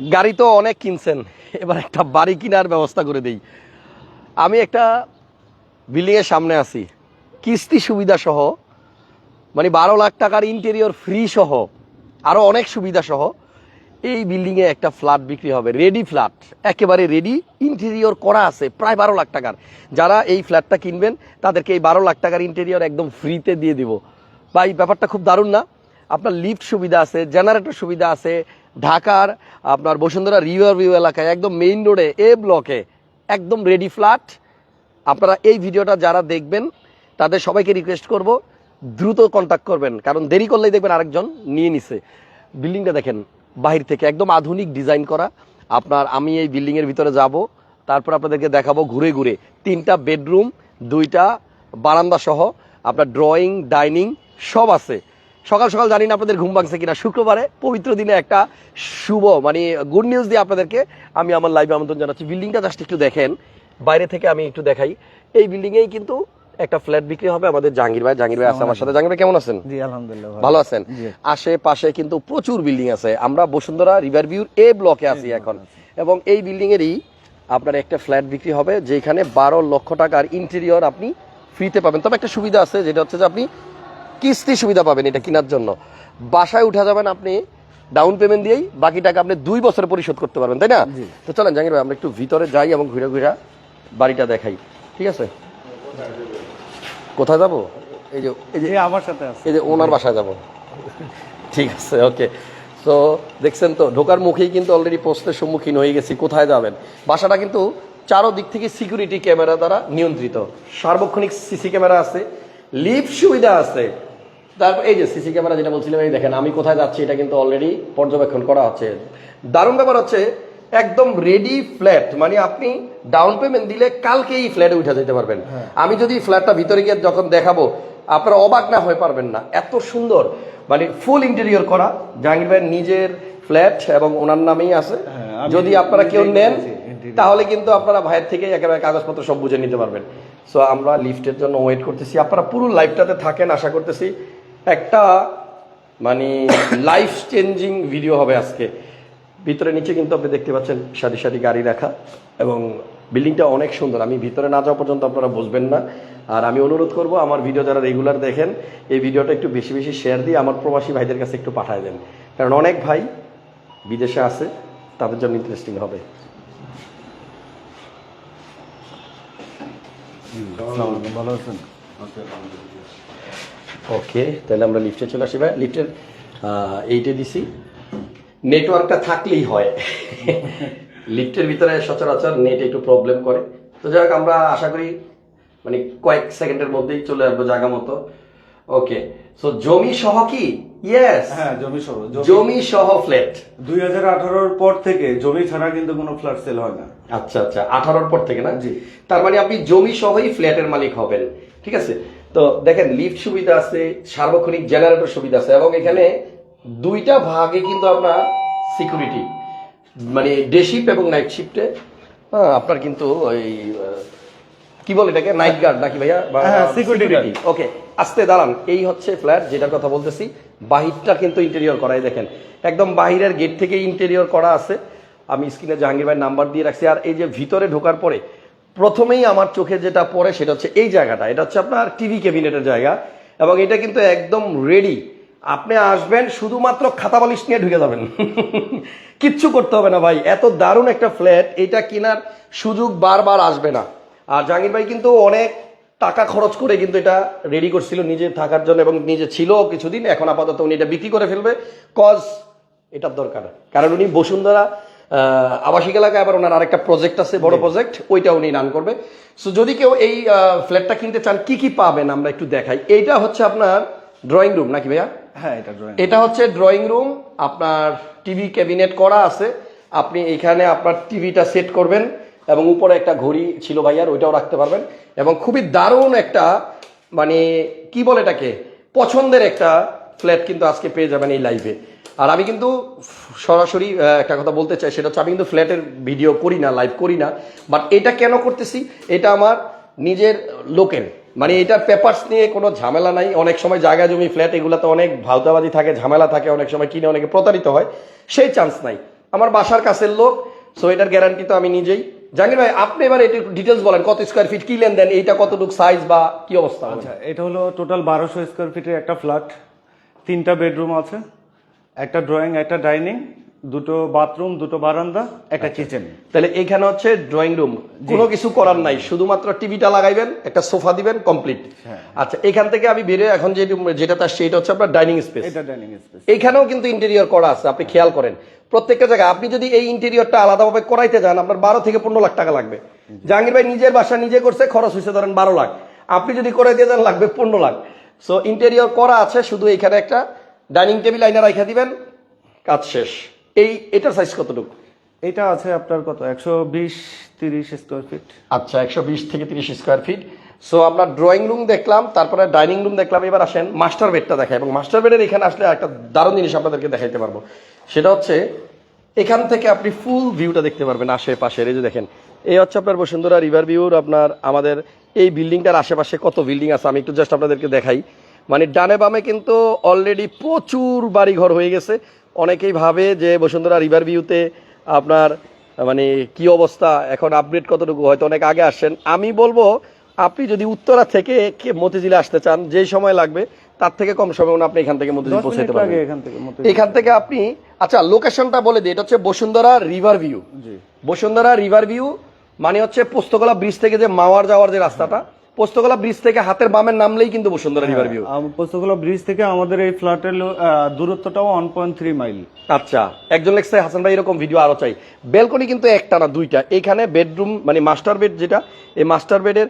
গাড়ি তো অনেক কিনছেন, এবার একটা বাড়ি কেনার ব্যবস্থা করে দেই। আমি একটা বিল্ডিংয়ের সামনে আছি, কিস্তি সুবিধা সহ মানে বারো লাখ টাকার ইন্টেরিয়র ফ্রি সহ আরও অনেক সুবিধা সহ, এই বিল্ডিংয়ে একটা ফ্ল্যাট বিক্রি হবে রেডি ফ্ল্যাট একেবারে রেডি ইন্টেরিয়র করা আছে, প্রায় বারো লাখ টাকার। যারা এই ফ্ল্যাটটা কিনবেন, তাদেরকে এই বারো লাখ টাকার ইন্টেরিয়র একদম ফ্রিতে দিয়ে দিব। বা এই ব্যাপারটা খুব দারুণ না? আপনার লিফট সুবিধা আছে জেনারেটর সুবিধা আছে, ঢাকার আপনার বসুন্ধরা রিভার ভিউ এলাকায় একদম মেইন রোডে এ ব্লকে একদম রেডি ফ্ল্যাট আপনারা এই ভিডিওটা যারা দেখবেন, তাদের সবাইকে রিকোয়েস্ট করব, দ্রুত কন্ট্যাক্ট করবেন। কারণ দেরি করলেই দেখবেন আরেকজন নিয়ে নিছে। বিল্ডিংটা দেখেন, বাহির থেকে একদম আধুনিক ডিজাইন করা। আপনার আমি এই বিল্ডিংয়ের ভিতরে যাব, তারপর আপনাদেরকে দেখাবো ঘুরে ঘুরে। তিনটা বেডরুম দুইটা বারান্দা সহ, আপনার ড্রয়িং ডাইনিং সব আছে। সকাল সকাল জানি না আপনাদের ঘুম ভাঙছে কিনা। শুক্রবারে পবিত্র দিনে একটা শুভ মানে গুড নিউজ দিয়ে আপনাদেরকে আমি আমার লাইভে আমন্ত্রণ জানাচ্ছি। বিল্ডিংটা জাস্ট একটু দেখেন। বাইরে থেকে আমি একটু দেখাই। এই বিল্ডিংয়েই কিন্তু একটা ফ্ল্যাট বিক্রি হবে আমাদের জাহাঙ্গীর ভাই। জাহাঙ্গীর ভাই আছে আমার সাথে। জাহাঙ্গীর ভাই কেমন আছেন? জি আলহামদুলিল্লাহ ভালো। আছেন? আশেপাশে কিন্তু প্রচুর বিল্ডিং আছে। আমরা বসুন্ধরা রিভার ভিউর এ ব্লকে আছি এখন। এবং এই বিল্ডিং এরই আপনার একটা ফ্ল্যাট বিক্রি হবে যেখানে বারো লক্ষ টাকার ইন্টেরিয়র আপনি ফ্রিতে পাবেন। তবে একটা সুবিধা আছে যেটা হচ্ছে যে আপনি কিস্তি সুবিধা পাবেন এটা কেনার জন্য। বাসায় উঠা যাবেন আপনি ডাউন পেমেন্ট দিয়েই বাকি টাকা আপনি দুই বছরে পরিশোধ করতে পারবেন তাই না? তো চলেন জাহাঙ্গীর ভাই আমরা একটু ভিতরে যাই এবং ঘুরে ঘুরে বাড়িটা দেখাই। ঠিক আছে? কোথায় যাব? এই যে এই যে আমার সাথে আছে। এই যে ওনার বাসায় যাব। ঠিক আছে ওকে। তো দেখছেন তো ঢোকার মুখেই কিন্তু অলরেডি প্রশ্নের সম্মুখীন হয়ে গেছি কোথায় যাবেন? বাসাটা কিন্তু চারো দিক থেকে সিকিউরিটি ক্যামেরা দ্বারা নিয়ন্ত্রিত। সার্বক্ষণিক সিসি ক্যামেরা আছে লিফট সুবিধা আছে। তারপর এই যে সিসি ক্যামেরা যেটা বলছিলাম এই দেখেন আমি কোথায় যাচ্ছি এটা কিন্তু অলরেডি পর্যবেক্ষণ করা হচ্ছে। দারুণ ব্যাপার হচ্ছে একদম রেডি ফ্ল্যাট মানে আপনি ডাউন পেমেন্ট দিলে কালকেই ফ্ল্যাটে উঠে যেতে পারবেন। আমি যদি ফ্ল্যাটটা ভিতরে গিয়ে যখন দেখাবো আপনারা অবাক না হয়ে পারবেন না। এত সুন্দর মানে ফুল ইন্টেরিয়র করা জাহাঙ্গীর ভাইয়ের নিজের ফ্ল্যাট এবং ওনার নামেই আছে। হ্যাঁ, যদি আপনারা কেউ নেন তাহলে কিন্তু আপনারা ভাইয়ের থেকে একেবারে কাগজপত্র সব বুঝে নিতে পারবেন। সো আমরা লিফটের জন্য ওয়েট করতেছি। আপনারা পুরো লাইফটাতে থাকেন আশা করতেছি। একটা মানে লাইফ চেঞ্জিং ভিডিও হবে আজকে। ভিতরে নিচে কিন্তু আপনি দেখতে পাচ্ছেন সারি সারি গাড়ি রাখা এবং বিল্ডিংটা অনেক সুন্দর। আমি ভিতরে না যাওয়া পর্যন্ত আপনারা বুঝবেন না। আর আমি অনুরোধ করব আমার ভিডিও যারা রেগুলার দেখেন এই ভিডিওটা একটু বেশি বেশি শেয়ার দিয়ে আমার প্রবাসী ভাইদের কাছে একটু পাঠায় দেন। কারণ অনেক ভাই বিদেশে আছে তাদের জন্য ইন্টারেস্টিং হবে। ভালো আছেন? ওকে তাহলে আমরা লিফটে চলে আসি ভাই। লিফটের এইটে দিছি। নেটওয়ার্কটা থাকলেই হয়। লিফটের ভিতরে সচরাচর নেট একটু প্রবলেম করে। তো যাই হোক আমরা আশা করি মানে কয়েক সেকেন্ডের মধ্যেই চলে আসব জায়গা মতো। ওকে সো জমি সহ কি? ইয়েস হ্যাঁ জমি সহ জমি। সহ ফ্ল্যাট দুই হাজার আঠারোর পর থেকে জমি ছাড়া কিন্তু কোনো ফ্ল্যাট সেল হয় না। আচ্ছা আচ্ছা আঠারোর পর থেকে না? জি। তার মানে আপনি জমি সহই ফ্ল্যাটের মালিক হবেন। ঠিক আছে? তো দেখেন লিফট সুবিধা আছে সার্বক্ষণিক জেনারেটর সুবিধা আছে এবং এখানে দুইটা ভাগে কিন্তু আপনার সিকিউরিটি মানে ডে শিফট এবং নাইট শিফটে আপনার কিন্তু ওই কি বলে এটাকে? নাইট গার্ড নাকি ভাইয়া? হ্যাঁ, security guard। ওকে আস্তে দাঁড়ান। এই হচ্ছে ফ্ল্যাট যেটার কথা বলতেছি। বাহিরটা কিন্তু ইন্টেরিয়র করাই দেখেন। একদম বাহিরের গেট থেকে ইন্টেরিয়র করা আছে। আমি স্ক্রিনে জাহাঙ্গীর ভাই নাম্বার দিয়ে রাখছি। আর এই যে ভিতরে ঢোকার পরে প্রথমেই আমার চোখে যেটা পড়ে সেটা হচ্ছে এই জায়গাটা। এটা হচ্ছে আপনার টিভি ক্যাবিনেটের জায়গা এবং এটা কিন্তু একদম রেডি আপনি আসবেন, শুধুমাত্র খাতা বালিশ নিয়ে ঢুকে যাবেন। কিচ্ছু করতে হবে না ভাই। এত দারুণ একটা ফ্ল্যাট এটা কেনার সুযোগ বারবার আসবে না। আর জাহাঙ্গীর ভাই কিন্তু অনেক টাকা খরচ করে কিন্তু এটা রেডি করছিল নিজে থাকার জন্য এবং নিজে ছিল কিছুদিন। এখন আপাতত উনি এটা বিক্রি করে ফেলবে। কজ এটার দরকার। কারণ উনি বসুন্ধরা আবাসিক এলাকায় আবার ওনার আরেকটা প্রজেক্ট আছে বড় প্রজেক্ট ওইটা উনি রান করবে। সো যদি কেউ এই ফ্ল্যাটটা কিনতে চান কি কি পাবেন আমরা একটু দেখাই। এইটা হচ্ছে আপনার ড্রয়িং রুম নাকি ভাইয়া? হ্যাঁ এটা ড্রয়িং এটা হচ্ছে ড্রয়িং রুম আপনার টিভি ক্যাবিনেট করা আছে। আপনি এখানে আপনার টিভিটা সেট করবেন এবং উপরে একটা ঘড়ি ছিল ভাইয়ার ওইটাও রাখতে পারবেন। এবং খুবই দারুণ একটা মানে কি বলে এটাকে? পছন্দের একটা ফ্ল্যাট কিন্তু আজকে পেয়ে যাবেন এই লাইভে আর আমি কিন্তু সরাসরি একটা কথা বলতে চাই, সেটা হচ্ছে আমি কিন্তু ফ্ল্যাটের ভিডিও করি না, লাইভ করি না বাট এটা কেন করতেছি, এটা আমার নিজের লোকের মানে এটার পেপার্স নিয়ে কোনো ঝামেলা নাই, অনেক সময় জায়গা জমি, ফ্ল্যাট এগুলোতে অনেক ভাওতাবাজি থাকে, ঝামেলা থাকে, অনেক সময় কিনে অনেকে প্রতারিত হয়, সেই চান্স নাই। আমার বাসার কাছের লোক সো এটার গ্যারান্টি তো আমি নিজেই। জাহাঙ্গীর ভাই, আপনি এবার এটা ডিটেলস বলেন, কত স্কোয়ার ফিট কি লেনদেন, এইটা কতটুকু সাইজ বা কি অবস্থা? আচ্ছা এটা হলো টোটাল বারোশো স্কোয়ার ফিটের একটা ফ্ল্যাট তিনটা বেডরুম আছে। একটা ড্রয়িং একটা ডাইনিং দুটো বাথরুম দুটো বারান্দা একটা কিচেন তাহলে এখানে হচ্ছে ড্রয়িং রুম কোনো কিছু করার নাই। শুধুমাত্র টিভিটা লাগাইবেন একটা সোফা দিবেন কমপ্লিট হ্যাঁ। আচ্ছা এখান থেকে আমি বেরিয়ে এখন যে যেটা তার এটা হচ্ছে আপনার ডাইনিং স্পেস এটা ডাইনিং স্পেস এইখানেও কিন্তু ইন্টেরিয়র করা আছে আপনি খেয়াল করেন। প্রত্যেকটা জায়গায় আপনি যদি এই ইন্টেরিয়রটা আলাদাভাবে করাইতে যান আপনার বারো থেকে পনেরো লাখ টাকা লাগবে। জাহাঙ্গীর ভাই নিজের বাসা নিজে করছে খরচ হয়েছে ধরেন বারো লাখ। আপনি যদি করে দিয়ে যান লাগবে পনেরো লাখ। সো ইন্টেরিয়র করা আছে শুধু এখানে একটা ডাইনিং টেবিল আইনা রাখা দিবেন কাজ শেষ। এই এটার সাইজ কতটুকু? এটা আছে আপনার কত? একশো বিশ তিরিশ স্কোয়ার ফিট আচ্ছা একশো বিশ থেকে তিরিশ স্কোয়ার ফিট সো আমরা ড্রয়িং রুম দেখলাম তারপরে ডাইনিং রুম দেখলাম। এবার আসেন মাস্টার বেডটা দেখাই এবং মাস্টার বেডের এখানে আসলে একটা দারুণ জিনিস আপনাদেরকে দেখাইতে পারব। সেটা হচ্ছে এখান থেকে আপনি ফুল ভিউটা দেখতে পারবেন আশেপাশের। এই যে দেখেন এই হচ্ছে আপনার বসুন্ধরা রিভার ভিউর আপনার আমাদের এই বিল্ডিংটার আশেপাশে কত বিল্ডিং আছে আমি একটু জাস্ট আপনাদেরকে দেখাই। মানে ডানে বামে কিন্তু অলরেডি প্রচুর বাড়িঘর হয়ে গেছে। অনেকেই ভাবে যে বসুন্ধরা রিভার ভিউতে আপনার মানে কি অবস্থা এখন আপডেট কতটুকু হয়তো অনেক আগে আসছেন। আমি বলব আপনি যদি উত্তরা থেকে মতিঝিলে আসতে চান যেই সময় লাগবে তার থেকে কম সময় আপনি এখান থেকে মতিঝিল পৌঁছাতে পারবেন। এখান থেকে এখান থেকে আপনি আচ্ছা লোকেশনটা বলে দিই এটা হচ্ছে Bashundhara river view Bashundhara river view মানে হচ্ছে পোস্তকলা ব্রিজ থেকে যে মাওয়ার যাওয়ার যে রাস্তাটা পোস্তকলা ব্রিজ থেকে হাতের বামের নামলেই কিন্তু Bashundhara river view Postogola bridge থেকে আমাদের এই ফ্ল্যাটের দূরত্বটাও ওয়ান পয়েন্ট থ্রি মাইল আচ্ছা একজন লেখছে হাসান ভাই এরকম ভিডিও আরও চাই। বেলকনি কিন্তু একটা না দুইটা। এখানে বেডরুম মানে মাস্টার বেড যেটা এই মাস্টার বেডের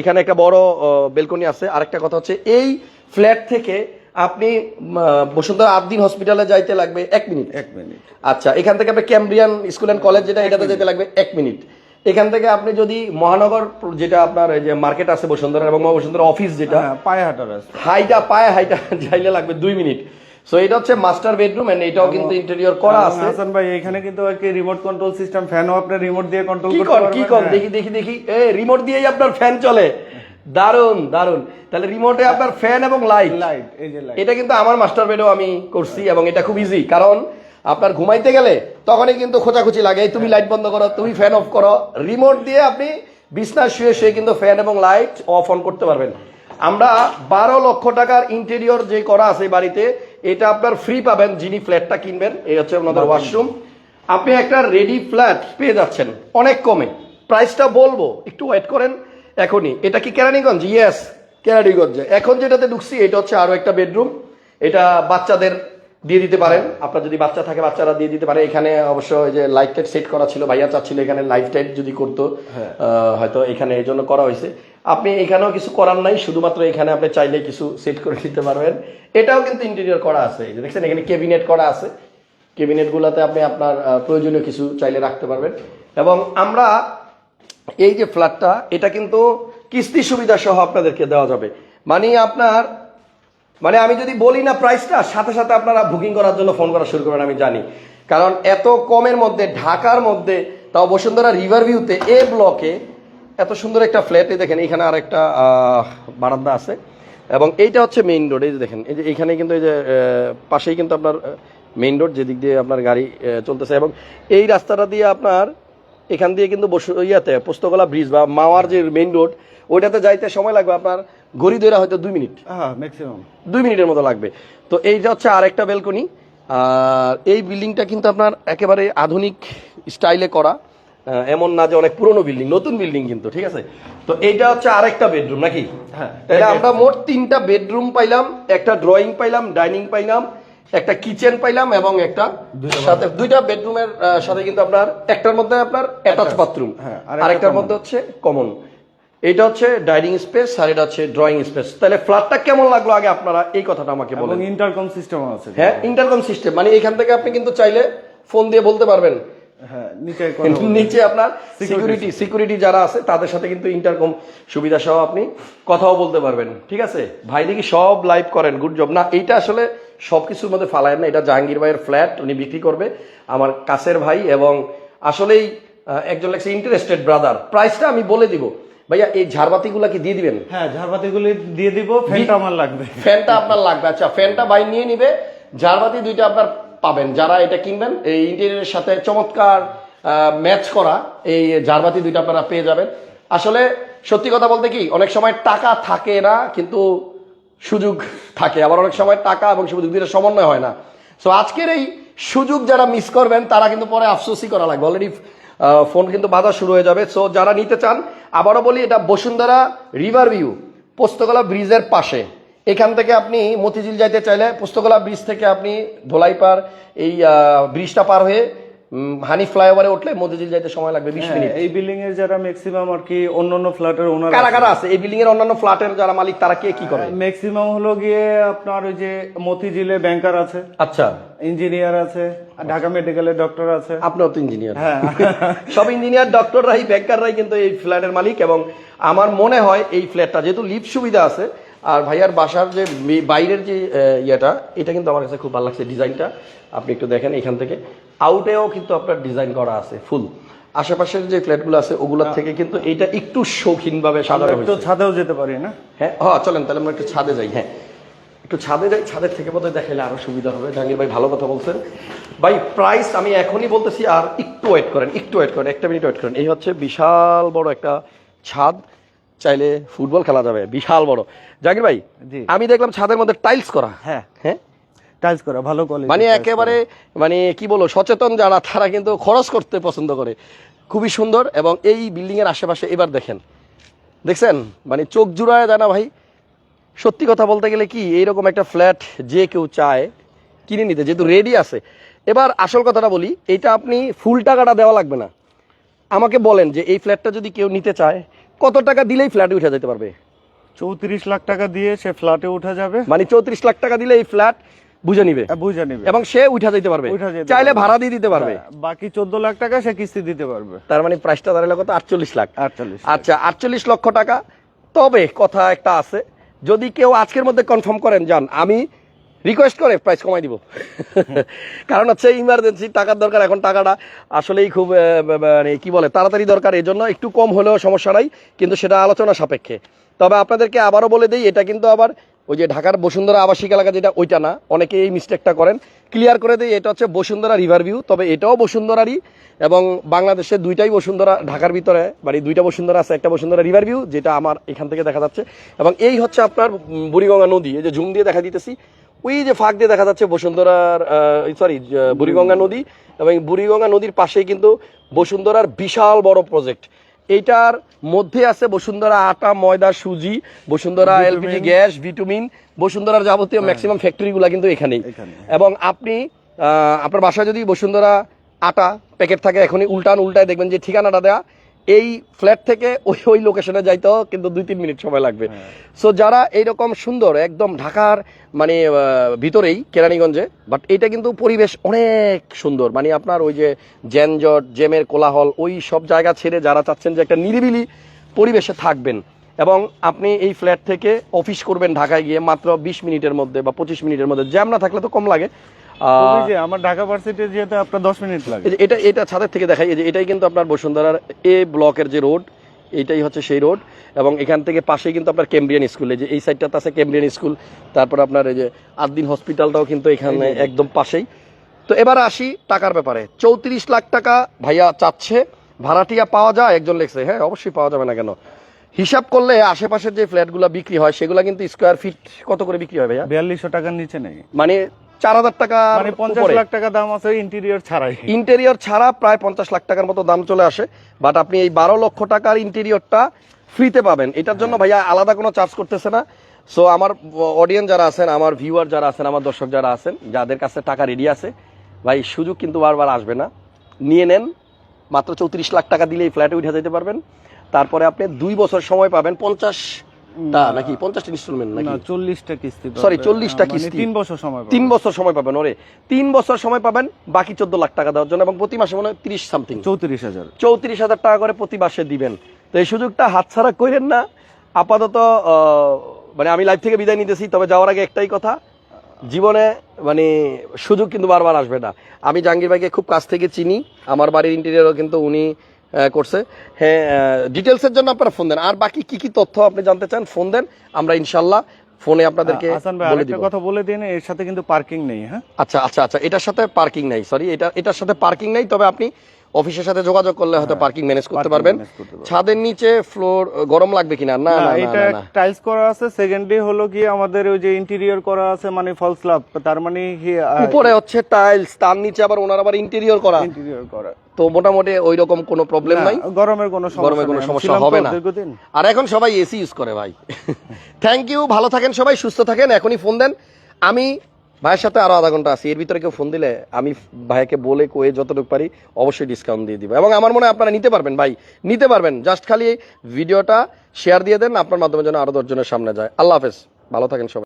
এখানে একটা বড় বেলকনি আছে। আরেকটা কথা হচ্ছে এই ফ্ল্যাট থেকে আপনি বসুন্ধরা আদ্দিন হসপিটালে যাইতে লাগবে এক মিনিট। এক মিনিট। আচ্ছা এখান থেকে আপনি ক্যাম্ব্রিয়ান স্কুল অ্যান্ড কলেজ যেটা এটাতে যেতে লাগবে এক মিনিট। এখান থেকে আপনি যদি মহানগর যেটা আপনার এই যে মার্কেট আছে বসুন্ধরা এবং বসুন্ধরা অফিস যেটা হ্যাঁ পায়ে হাঁটার রাস্তা। হাইটা পায়ে হাইটা যাইলে লাগবে দুই মিনিট। সো এটা হচ্ছে মাস্টার বেডরুম এন্ড এটাও কিন্তু ইন্টেরিয়র করা আছে। হাসান ভাই এখানে কিন্তু কি রিমোট কন্ট্রোল সিস্টেম ফ্যানও আপনি রিমোট দিয়ে কন্ট্রোল করতে পারবেন কি কর? হ্যাঁ। দেখি দেখি দেখি। এ রিমোট দিয়েই আপনার ফ্যান চলে। দারুণ দারুণ তাহলে রিমোটে আপনার ফ্যান এবং লাইট লাইট এই যে লাইট এটা কিন্তু আমার মাস্টার বেডও আমি করছি এবং এটা খুব ইজি কারণ আপনার ঘুমাইতে গেলে তখনই কিন্তু খোঁচাখুচি লাগে। এই তুমি লাইট বন্ধ করো তুমি ফ্যান অফ করো। রিমোট দিয়ে আপনি বিছনা শুয়ে শুয়ে কিন্তু ফ্যান এবং লাইট অফ অন করতে পারবেন। আমরা বারো লক্ষ টাকার ইন্টেরিয়র যে করা আছে বাড়িতে এটা আপনার ফ্রি পাবেন যিনি ফ্ল্যাটটা কিনবেন। এই হচ্ছে আপনাদের ওয়াশরুম আপনি একটা রেডি ফ্ল্যাট পেয়ে যাচ্ছেন অনেক কমে। প্রাইসটা বলব একটু ওয়েট করেন এখনই। এটা কি কেরানীগঞ্জ? ইয়েস কেরানীগঞ্জে। এখন যেটাতে ঢুকছি এটা হচ্ছে আরও একটা বেডরুম এটা বাচ্চাদের দিয়ে দিতে পারেন। আপনার যদি বাচ্চা থাকে বাচ্চারা দিয়ে দিতে পারে। এখানে অবশ্য ওই যে লাইট টাইট সেট করা ছিল ভাইয়া চাচ্ছিল এখানে লাইট টাইট যদি করতো হয়তো এখানে এই জন্য করা হয়েছে। আপনি এখানেও কিছু করার নাই শুধুমাত্র এখানে আপনি চাইলে কিছু সেট করে দিতে পারবেন। এটাও কিন্তু ইন্টেরিয়র করা আছে। এই যে দেখছেন এখানে কেবিনেট করা আছে। কেবিনেট গুলাতে আপনি আপনার প্রয়োজনীয় কিছু চাইলে রাখতে পারবেন। এবং আমরা এই যে ফ্ল্যাটটা এটা কিন্তু কিস্তি সুবিধা সহ আপনাদেরকে দেওয়া যাবে। মানে আপনার মানে আমি যদি বলি না প্রাইসটা সাথে সাথে আপনারা বুকিং করার জন্য ফোন করা শুরু করবেন, আমি জানি। কারণ এত কমের মধ্যে, ঢাকার মধ্যে, তাও বসুন্ধরা রিভার ভিউতে এ ব্লকে এত সুন্দর একটা ফ্ল্যাটে দেখেন, এখানে আর একটা বারান্দা আছে। এবং এইটা হচ্ছে মেইন রোড এই যে দেখেন, এই যে এখানে কিন্তু এই যে পাশেই কিন্তু আপনার মেইন রোড যেদিক দিয়ে আপনার গাড়ি চলতেছে। এবং এই রাস্তাটা দিয়ে আপনার, এখান দিয়ে কিন্তু বসু, ইয়াতে পোস্তকলা ব্রিজ বা মাওয়ার যে মেইন রোড ওইটাতে যাইতে সময় লাগবে আপনার ঘড়ি ধরে হয়তো দুই মিনিট। হ্যাঁ ম্যাক্সিমাম দুই মিনিটের মতো লাগবে। তো এইটা হচ্ছে আরেকটা বেলকনি আর এই বিল্ডিংটা কিন্তু আপনার একেবারে আধুনিক স্টাইলে করা এমন না যে অনেক পুরনো বিল্ডিং নতুন বিল্ডিং কিন্তু ঠিক আছে? তো এইটা হচ্ছে আরেকটা বেডরুম নাকি? হ্যাঁ। তাহলে আমরা মোট তিনটা বেডরুম পাইলাম একটা ড্রয়িং পাইলাম ডাইনিং পাইলাম একটা কিচেন পাইলাম এবং একটা সাথে দুইটা বেডরুমের সাথে কিন্তু আপনার একটার মধ্যে আপনার অ্যাটাচ বাথরুম হ্যাঁ, আর একটার মধ্যে হচ্ছে কমন এটা হচ্ছে ডাইনিং স্পেস আর এটা হচ্ছে ড্রয়িং স্পেস। তাহলে ফ্ল্যাটটা কেমন লাগল আগে আপনারা এই কথাটা আমাকে বলেন। ইন্টারকম সিস্টেম আছে। হ্যাঁ ইন্টারকম সিস্টেম মানে এখান থেকে আপনি কিন্তু চাইলে ফোন দিয়ে বলতে পারবেন। হ্যাঁ নিচে আপনার সিকিউরিটি সিকিউরিটি যারা আছে তাদের সাথে কিন্তু ইন্টারকম সুবিধা সহ আপনি কথাও বলতে পারবেন। ঠিক আছে? ভাই দেখি সব লাইভ করেন গুড জব না এইটা আসলে সবকিছুর মধ্যে ফালায় না এটা জাহাঙ্গীর ভাইয়ের ফ্ল্যাট উনি বিক্রি করবে আমার কাছের ভাই এবং আসলেই একজন লাগছে ইন্টারেস্টেড ব্রাদার প্রাইসটা আমি বলে দিব। ভাইয়া এই ঝাড়বাতিগুলা কি দিয়ে দিবেন? হ্যাঁ ঝাড়বাতিগুলি দিয়ে দিব ফ্যানটা আমার লাগবে। ফ্যানটা আপনার লাগবে আচ্ছা ফ্যানটা ভাই নিয়ে নিবে। ঝাড়বাতি দুইটা আপনার পাবেন যারা এটা কিনবেন এই ইন্টেরিয়রের সাথে চমৎকার ম্যাচ করা এই জারবাতি দুইটা আপনারা পেয়ে যাবেন। আসলে সত্যি কথা বলতে কি অনেক সময় টাকা থাকে না কিন্তু সুযোগ থাকে। আবার অনেক সময় টাকা এবং সুযোগ দুইটা সমন্বয় হয় না। সো আজকের এই সুযোগ যারা মিস করবেন তারা কিন্তু পরে আফসোসই করা লাগবে। অলরেডি ফোন কিন্তু বাধা শুরু হয়ে যাবে। সো যারা নিতে চান, আবারও বলি, এটা বসুন্ধরা রিভার ভিউ পোস্তকলা ব্রিজের পাশে। এখান থেকে আপনি মতিঝিল যাইতে চাইলে, পোস্তকলা ব্রিজ থেকে আপনি ধোলাইপাড় এই ব্রিজটা পার হয়ে হানি ফ্লাইওভারে উঠলে মতিঝিল যাইতে সময় লাগবে বিশ মিনিট। এই বিল্ডিং এর যারা ম্যাক্সিমাম আর কি অন্য অন্য ফ্ল্যাটের ওনার কারা কারা আছে? এই বিল্ডিং এর অন্যান্য ফ্ল্যাটের যারা মালিক তারা কে কি করে? ম্যাক্সিমাম হলো গিয়ে আপনার ওই যে মতিঝিলে ব্যাংকার আছে। আচ্ছা। ইঞ্জিনিয়ার আছে ঢাকা মেডিকেলের ডক্টর আছে। আপনিও তো ইঞ্জিনিয়ার হ্যাঁ। সব ইঞ্জিনিয়ার ডক্টররাই ব্যাংকাররাই কিন্তু এই ফ্ল্যাটের মালিক এবং আমার মনে হয় এই ফ্ল্যাটটা যেহেতু লিফট সুবিধা আছে আর ভাইয়ার বাসার যে বাইরের যে ইয়েটা এটা কিন্তু আমার কাছে খুব ভালো লাগছে ডিজাইনটা। আপনি একটু দেখেন এখান থেকে। আউটেও কিন্তু আপনার ডিজাইন করা আছে ফুল আশেপাশের যে ফ্ল্যাটগুলো আছে ওগুলোর থেকে কিন্তু এটা একটু শৌখিনভাবে সাজানো একটু ছাদেও যেতে পারি না? হ্যাঁ হ্যাঁ চলেন তাহলে আমরা একটু ছাদে যাই হ্যাঁ। একটু ছাদে যাই ছাদের থেকে বোধহয় দেখাইলে আরও সুবিধা হবে। জাহাঙ্গীর ভাই ভালো কথা বলছেন। ভাই প্রাইস আমি এখনই বলতেছি আর একটু ওয়েট করেন একটু ওয়েট করেন একটা মিনিট ওয়েট করেন। এই হচ্ছে বিশাল বড় একটা ছাদ। চাইলে ফুটবল খেলা যাবে বিশাল বড়। জাহাঙ্গীর ভাই আমি দেখলাম ছাদের মধ্যে টাইলস করা। হ্যাঁ। হ্যাঁ? টাইলস করা ভালো কোয়ালিটি মানে একেবারে মানে কি বলব সচেতন যারা তারা কিন্তু খরচ করতে পছন্দ করে। খুবই সুন্দর এবং এই বিল্ডিং এর আশেপাশে এবার দেখেন। দেখছেন? মানে চোখ জুড়ায় যায় না ভাই। সত্যি কথা বলতে গেলে কি এইরকম একটা ফ্ল্যাট যে কেউ চায় কিনে নিতে যেহেতু রেডি আছে। এবার আসল কথাটা বলি এটা আপনি ফুল টাকাটা দেওয়া লাগবে না। আমাকে বলেন যে এই ফ্ল্যাটটা যদি কেউ নিতে চায় কত টাকা দিলেই ফ্ল্যাটে উঠে যেতে পারবে? চৌত্রিশ লাখ টাকা দিয়ে সে ফ্ল্যাটে উঠা যাবে। মানে চৌত্রিশ লাখ টাকা দিলে এই ফ্ল্যাট বুঝে নিবে। বুঝে নিবে। এবং সে উঠা যেতে পারবে। চাইলে ভাড়া দিয়ে দিতে পারবে। হ্যাঁ, বাকি চোদ্দ লাখ টাকা সে কিস্তি দিতে পারবে। তার মানে প্রাইসটা দাঁড়াল কত? আটচল্লিশ লাখ। আটচল্লিশ আচ্ছা আটচল্লিশ লক্ষ টাকা। তবে কথা একটা আছে যদি কেউ আজকের মধ্যে কনফার্ম করেন যান আমি রিকোয়েস্ট করে প্রাইস কমাই দিব। কারণ হচ্ছে ইমার্জেন্সি টাকার দরকার এখন টাকাটা আসলেই খুব মানে কি বলে তাড়াতাড়ি দরকার এই জন্য একটু কম হলেও সমস্যা নাই কিন্তু সেটা আলোচনা সাপেক্ষে। তবে আপনাদেরকে আবারও বলে দিই এটা কিন্তু আবার ওই যে ঢাকার বসুন্ধরা আবাসিক এলাকা যেটা ওইটা না। অনেকে এই মিস্টেকটা করেন। ক্লিয়ার করে দিই এটা হচ্ছে বসুন্ধরা রিভার ভিউ তবে এটাও বসুন্ধরারই এবং বাংলাদেশে দুইটাই বসুন্ধরা ঢাকার ভিতরে মানে দুইটা বসুন্ধরা আছে একটা বসুন্ধরা রিভার ভিউ যেটা আমার এখান থেকে দেখা যাচ্ছে। এবং এই হচ্ছে আপনার বুড়িগঙ্গা নদী এই যে জুম দিয়ে দেখা দিতেছি ওই যে ফাঁক দিয়ে দেখা যাচ্ছে বসুন্ধরার সরি বুড়িগঙ্গা নদী। এবং বুড়িগঙ্গা নদীর পাশেই কিন্তু বসুন্ধরার বিশাল বড় প্রজেক্ট এইটার মধ্যে আছে বসুন্ধরা আটা ময়দা সুজি বসুন্ধরা এলপিজি গ্যাস ভিটামিন বসুন্ধরার যাবতীয় ম্যাক্সিমাম ফ্যাক্টরিগুলো কিন্তু এখানেই। এবং আপনি আহ, আপনার বাসায় যদি বসুন্ধরা আটা প্যাকেট থাকে এখনই উল্টান উল্টায় দেখবেন যে ঠিকানাটা দেয়া এই ফ্ল্যাট থেকে ওই ওই লোকেশনে যাইতেও কিন্তু দুই তিন মিনিট সময় লাগবে। সো যারা এইরকম সুন্দর একদম ঢাকার মানে ভিতরেই কেরানীগঞ্জে বাট এটা কিন্তু পরিবেশ অনেক সুন্দর। মানে আপনার ওই যে জ্যানজট জেমের কোলাহল ওই সব জায়গা ছেড়ে যারা চাচ্ছেন যে একটা নিরিবিলি পরিবেশে থাকবেন এবং আপনি এই ফ্ল্যাট থেকে অফিস করবেন ঢাকায় গিয়ে মাত্র বিশ মিনিটের মধ্যে বা পঁচিশ মিনিটের মধ্যে। জ্যাম না থাকলে তো কম লাগে। আমার ঢাকা ভার্সিটি যেতে আপনার দশ মিনিট লাগে। এটা এটা ছাদের থেকে দেখাই এই যে এটাই কিন্তু আপনার বসুন্ধরার এ ব্লকের যে রোড এইটাই হচ্ছে সেই রোড। এবং এখান থেকে পাশেই কিন্তু আপনার স্কুল এই যে এই সাইডটাতে আছে স্কুল তারপর আপনার এই যে আদ্দিন হসপিটালটাও কিন্তু এখানে একদম পাশেই। তো এবার আসি টাকার ব্যাপারে। চৌত্রিশ লাখ টাকা ভাইয়া চাচ্ছে ভাড়াটিয়া পাওয়া যায়? একজন লেখছে হ্যাঁ অবশ্যই পাওয়া যাবে না কেন? হিসাব করলে আশেপাশের যে ফ্ল্যাটগুলো বিক্রি হয় সেগুলো কিন্তু স্কোয়ার ফিট কত করে বিক্রি হয় ভাইয়া? বিয়াল্লিশশো টাকার নিচে নেই। মানে চার হাজার টাকা মানে পঞ্চাশ লাখ টাকা দাম আছে ইন্টেরিয়র ছাড়াই। ইন্টেরিয়র ছাড়া প্রায় পঞ্চাশ লাখ টাকার মতো দাম চলে আসে। বাট আপনি এই বারো লক্ষ টাকার ইন্টেরিয়রটা ফ্রিতে পাবেন। এটার জন্য ভাইয়া আলাদা কোনো চার্জ করতেছে না। সো আমার অডিয়েন্স যারা আছেন আমার ভিউয়ার যারা আছেন আমার দর্শক যারা আছেন যাদের কাছে টাকা রেডি আছে ভাই সুযোগ কিন্তু বারবার আসবে না। নিয়ে নেন মাত্র চৌত্রিশ লাখ টাকা দিলেই ফ্ল্যাটে উঠে যেতে পারবেন। তারপরে আপনি দুই বছর সময় পাবেন পঞ্চাশটা নাকি পঞ্চাশটা ইনস্টলমেন্ট নাকি? চল্লিশটা কিস্তি পাবে। Sorry, 40 টা মানে কিস্তি। তিন বছর সময় তিন বছর সময় পাবেন ওরে। তিন বছর সময় পাবেন বাকি চোদ্দ লাখ টাকা দেওয়ার জন্য এবং প্রতি মাসে মনে হয় তিরিশ সামথিং চৌত্রিশ হাজার। চৌত্রিশ হাজার টাকা করে প্রতি মাসে দিবেন। তো এই সুযোগটা হাতছাড়া করেন না। আপাতত মানে আমি লাইভ থেকে বিদায় নিতেছি তবে যাওয়ার আগে একটাই কথা। জীবনে মানে সুযোগ কিন্তু বারবার আসবে না। আমি জাহাঙ্গীর ভাইকে খুব কাছ থেকে চিনি। আমার বাড়ির ইন্টেরিয়রও কিন্তু উনি করছে। হ্যাঁ ডিটেলসের জন্য আপনারা ফোন দেন। আর বাকি কি কি তথ্য আপনি জানতে চান ফোন দেন। আমরা ইনশাল্লাহ ফোনে আপনাদেরকে হাসান ভাই আরেকটা কথা বলে দিন এর সাথে কিন্তু পার্কিং নেই হ্যাঁ? আচ্ছা আচ্ছা আচ্ছা এটার সাথে পার্কিং নাই সরি এটা এটার সাথে পার্কিং নাই তবে আপনি অফিসের সাথে যোগাযোগ করলে হয়তো পার্কিং ম্যানেজ করতে পারবেন। ছাদের নিচে ফ্লোর গরম লাগবে কিনা? না না এটা টাইলস করা আছে। সেকেন্ডলি হলো কি আমাদের ওই যে ইন্টেরিয়র করা আছে মানে ফল স্ল্যাব তার মানে উপরে হচ্ছে টাইলস তার নিচে আবার ওনার আবার ইন্টেরিয়র করা। ইন্টেরিয়র করা। তো মোটামুটি ওই রকম কোনো প্রবলেম নাই। গরমের কোনো সমস্যা গরমের কোনো সমস্যা হবে না। আর এখন সবাই এসি ইউজ করে ভাই। থ্যাংক ইউ ভালো থাকেন সবাই সুস্থ থাকেন এখনই ফোন দেন। আমি ভাইয়ের সাথে আরও আধা ঘণ্টা আছে। এর ভিতরে কেউ ফোন দিলে আমি ভাইকে বলে, কয়ে যতটুকু পারি অবশ্যই ডিসকাউন্ট দিয়ে দিব। এবং আমার মনে হয় আপনারা নিতে পারবেন, ভাই। নিতে পারবেন। জাস্ট খালি ভিডিওটা শেয়ার দিয়ে দেন, আপনার মাধ্যমে যেন আরও দশজনের সামনে যায়। আল্লাহ হাফেজ। ভালো থাকেন সবাই।